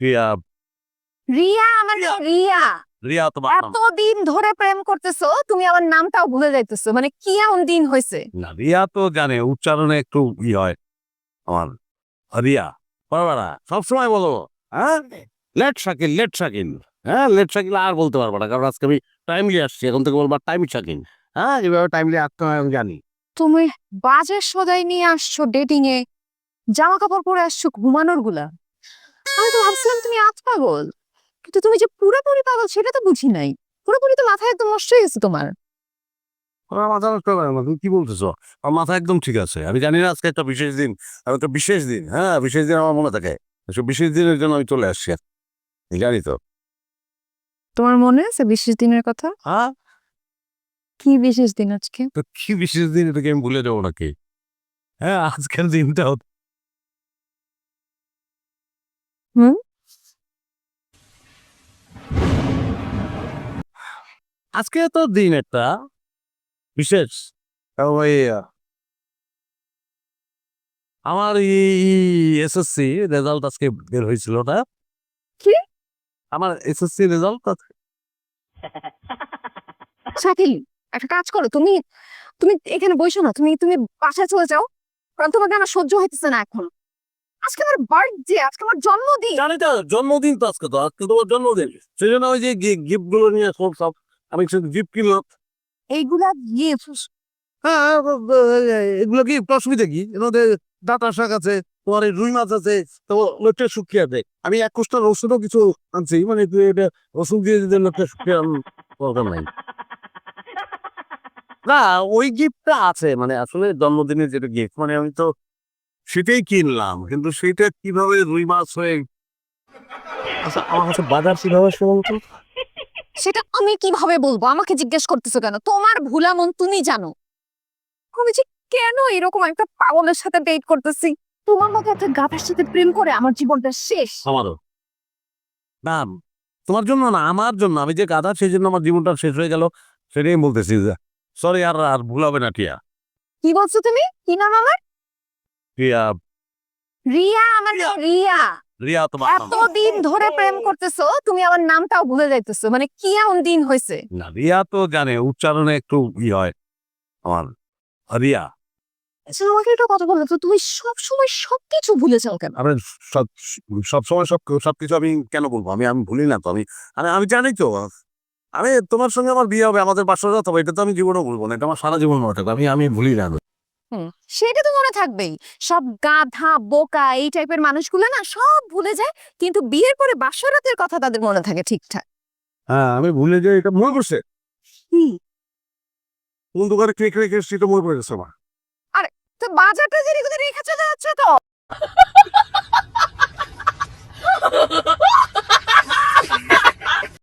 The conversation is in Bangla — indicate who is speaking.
Speaker 1: রিয়া।
Speaker 2: রিয়া আমার রিয়া!
Speaker 1: রিয়া! তোমার নাম?
Speaker 2: এতদিন ধরে প্রেম করতেছো তুমি আমার নামটাও ভুলে যাইতেছো। মানে কি এমন দিন হয়েছে?
Speaker 1: না রিয়া তো জানে উচ্চারণে একটু ই হয় আমার। রিয়া পারবা সবসময় বলো হ্যাঁ? লেট শাকিল লেট শাকিল হ্যাঁ? লেট শাকিল আর বলতে পারব না কারণ আজকে আমি টাইমলি আসছি এখন থেকে বলব টাইম শাকিল হ্যাঁ? এভাবে টাইমলি আসতে হয় আমি জানি।
Speaker 2: তুমি বাজে সদাই নিয়ে আসছো ডেটিং এ জামা কাপড় পরে আসছো ঘুমানোরগুলা। আমি তো ভাবছিলাম তুমি আত পাগল। কিন্তু তুমি যে পুরোপুরি পাগল সেটা তো বুঝি নাই। পুরোপুরি তো মাথায় একদম নষ্ট হয়ে গেছে তোমার।
Speaker 1: আমার মাথা নষ্ট করে না তুমি কি বলতেছো? আমার মাথা একদম ঠিক আছে। আমি জানি না আজকে একটা বিশেষ দিন আর একটা বিশেষ দিন হ্যাঁ বিশেষ দিন আমার মনে থাকে। সব বিশেষ দিনের জন্য আমি চলে আসছি আমি জানি তো।
Speaker 2: তোমার মনে আছে বিশেষ দিনের কথা?
Speaker 1: হ্যাঁ।
Speaker 2: কি বিশেষ দিন আজকে?
Speaker 1: তো কি বিশেষ দিন এটাকে আমি ভুলে যাব নাকি? হ্যাঁ আজকের দিনটা
Speaker 2: হুম?
Speaker 1: আজকে তো দিন একটা বিশেষ? আমার এসএসসি রেজাল্ট আজকে বের হয়েছিল না।
Speaker 2: কি?
Speaker 1: আমার এসএসসি রেজাল্ট
Speaker 2: শাকিল একটা কাজ করো তুমি তুমি এখানে বসো না তুমি তুমি বাসায় চলে যাও কারণ তোমাকে আমার সহ্য হইতেছে না এখন। আজকে আমার বার্থডে আজকে আমার জন্মদিন।
Speaker 1: জানি তো জন্মদিন তো আজকে তো আজকে তোমার জন্মদিন। সেই জন্য ওই যে গিফটগুলো নিয়ে সব সব আমি গিফট কিনলাম।
Speaker 2: এইগুলা গিফট
Speaker 1: হ্যাঁ এগুলো কি অসুবিধা কি? শাক আছে তোমার এই রুই মাছ আছে তোমার লোকটা শুকিয়ে আছে। আমি এক কোষ্টা রসুনও কিছু আনছি মানে তুই এটা রসুন দিয়ে দিতে লোকটা শুকিয়ে নাই। না ওই গিফটটা আছে মানে আসলে জন্মদিনের যেটা গিফট মানে আমি তো সেটাই কিনলাম কিন্তু সেটা কীভাবে রুই মাছ হয়ে আচ্ছা আমার কাছে বাজার কীভাবে তো?
Speaker 2: সেটা আমি কীভাবে বলব? আমাকে জিজ্ঞেস করতেছো কেন? তোমার ভুলা মন তুমি জানো। আমি যে কেন এরকম একটা পাগলের সাথে ডেট করতেছি? তোমার মতো একটা গাধার সাথে প্রেম করে আমার জীবনটা শেষ।
Speaker 1: আমারও। না তোমার জন্য না আমার জন্য। আমি যে গাধা সেই জন্য আমার জীবনটা শেষ হয়ে গেল। সেটাই বলতেছি। সরি আর আর ভুল হবে না টিয়া।
Speaker 2: কি বলছো তুমি? কি নাম আমার?
Speaker 1: টিয়া
Speaker 2: রিয়া আমার রিয়া।
Speaker 1: রিয়া। তোমার।
Speaker 2: এতদিন ধরে প্রেম করতেছো তুমি আমার নামটাও ভুলে যাইতেছো। মানে কি এমন দিন হয়েছে?
Speaker 1: না রিয়া তো জানে উচ্চারণে একটু ই হয় আমার। রিয়া।
Speaker 2: আচ্ছা আমাকে একটা কথা বলো তো তুমি সব সময় সবকিছু ভুলে যাও কেন?
Speaker 1: আমি সব সব সময় সব সবকিছু আমি কেন বলব? আমি আমি ভুলি না তো আমি আমি আমি জানি তো। আমি তোমার সঙ্গে আমার বিয়ে হবে আমাদের বাসা যাতে হবে এটা তো আমি জীবনও বলব না এটা আমার সারা জীবন মনে থাকবে। আমি আমি ভুলি না হুম।
Speaker 2: সেটা তো মনে থাকবেই। সব গাধা, বোকা এই টাইপের মানুষগুলো না সব ভুলে যায়। কিন্তু বিয়ের পরে বাসরাতের কথা তাদের মনে থাকে ঠিকঠাক।
Speaker 1: হ্যাঁ, আমি ভুলে যাই এটা মনে পড়ছে?
Speaker 2: হুম।
Speaker 1: কোন দোকানে কেক রেখে এসেছি এটা মনে পড়ে গেছে আমার।
Speaker 2: আরে তো বাজারটা যে রেখে চলে যাচ্ছে তো।